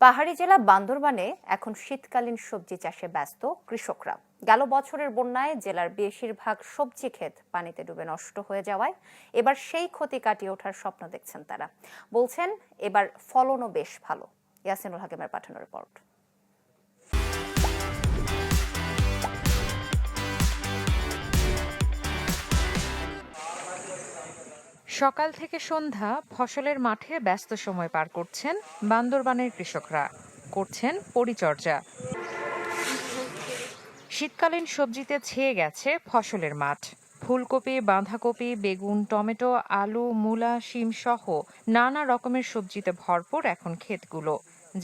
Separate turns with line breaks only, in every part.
পাহাড়ি জেলা বান্দরবানে এখন শীতকালীন সবজি চাষে ব্যস্ত কৃষকরা। গেল বছরের বন্যায় জেলার বেশিরভাগ সবজি ক্ষেত পানিতে ডুবে নষ্ট হয়ে যাওয়ায় এবার সেই ক্ষতি কাটিয়ে ওঠার স্বপ্ন দেখছেন তারা। বলছেন, এবার ফলনও বেশ ভালো। ইয়াসিনুল হাকিমের পাঠানো রিপোর্ট
সকাল থেকে সন্ধ্যা ফসলের মাঠে ব্যস্ত সময় পার করছেন বান্দরবানের কৃষকরা। করছেন পরিচর্যা। শীতকালীন সবজিতে ছেয়ে গেছে ফসলের মাঠ। ফুলকপি, বাঁধাকপি, বেগুন, টমেটো, আলু, মূলা, শিম সহ নানা রকমের সবজিতে ভরপুর এখন ক্ষেতগুলো,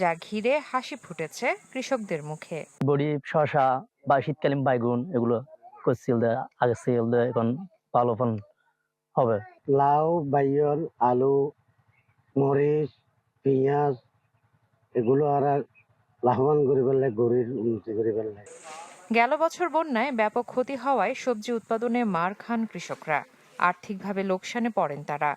যা ঘিরে হাসি ফুটেছে কৃষকদের মুখে।
বড়ি শশা বা শীতকালীন বাইগুন এগুলো করছিল দেয়, আগে সেল দেয়, এখন ভালো ফলন হবে।
লাউ বাইগন আলু মরিচ পেঁয়াজ এগুলো আর লাভবান করে ফেললে গরির উন্নতি করে ফেললে।
গেল বছর বন্যায় ব্যাপক ক্ষতি হওয়ায় সবজি উৎপাদনে মার খান কৃষকরা। আর্থিকভাবে লোকসানে পড়েন তারা।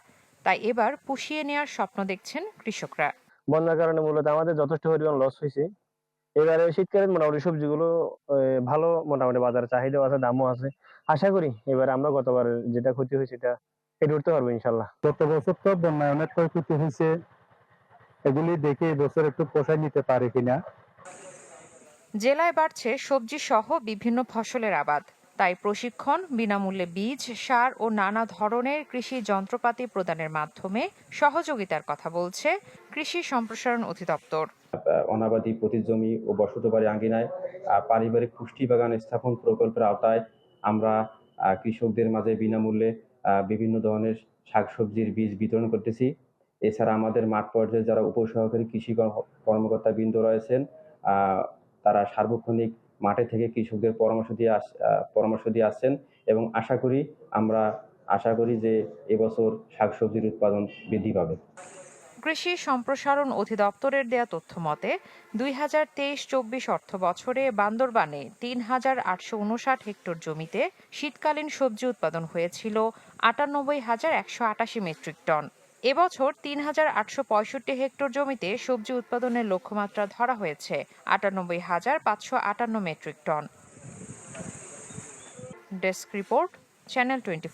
তাই এবার পুষিয়ে নেওয়ার স্বপ্ন দেখছেন কৃষকরা।
বন্যার কারণে মূলত আমাদের যথেষ্ট পরিমাণ লস হয়েছে। এবারে শীতকালীন মোটামুটি সবজিগুলো ভালো মোটামুটি বাজারে চাহিদাও আছে দামও আছে। আশা করি এবারে আমরা গতবার যেটা ক্ষতি হয়েছে সেটা কেটে উঠতে পারব ইনশাল্লাহ।
গত বছর তো বন্যায় অনেক ক্ষয়ক্ষতি হয়েছে। এগুলি দেখে এবছর একটু পোষায় নিতে পারে কিনা?
জেলায় বাড়ছে সবজি সহ বিভিন্ন ফসলের আবাদ। তাই প্রশিক্ষণ, বিনামূল্যে বীজ, সার ও নানা ধরনের কৃষি যন্ত্রপাতি প্রদানের মাধ্যমে সহযোগিতার কথা বলছে কৃষি সম্প্রসারণ অধিদপ্তর।
অনাবাদি পতিত জমি ও বসতবাড়ি আঙ্গিনায় পারিবারিক পুষ্টি বাগান স্থাপন প্রকল্পের আওতায় আমরা কৃষকদের মাঝে বিনামূল্যে বিভিন্ন ধরনের শাকসবজির বীজ বিতরণ করতেছি। এছাড়া আমাদের মাঠ পর্যায়ে যারা উপসহকারী কৃষি কর্ম- কর্মকর্তা বৃন্দ রয়েছেন তারা সার্বক্ষণিক মাঠে থেকে কৃষকদের পরামর্শ দিয়ে পরামর্শ দিয়ে আসছেন এবং আশা করি আমরা, আশা করি যে এবছর শাকসবজির উৎপাদন বৃদ্ধি পাবে।
কৃষি সম্প্রসারণ অধিদপ্তরের দেয়া তথ্য মতে, দুই হাজার তেইশ চব্বিশ অর্থ বছরে বান্দরবানে তিন হাজার আটশো উনষাট হেক্টর জমিতে শীতকালীন সবজি উৎপাদন হয়েছিল আটানব্বই হাজার একশো আটাশি মেট্রিক টন। এবছর তিন হাজার আটশো পঁয়ষট্টি হেক্টর জমিতে সবজি উৎপাদনের লক্ষ্যমাত্রা ধরা হয়েছে আটানব্বই হাজার পাঁচশো আটান্ন metric ton. Desk report, channel twenty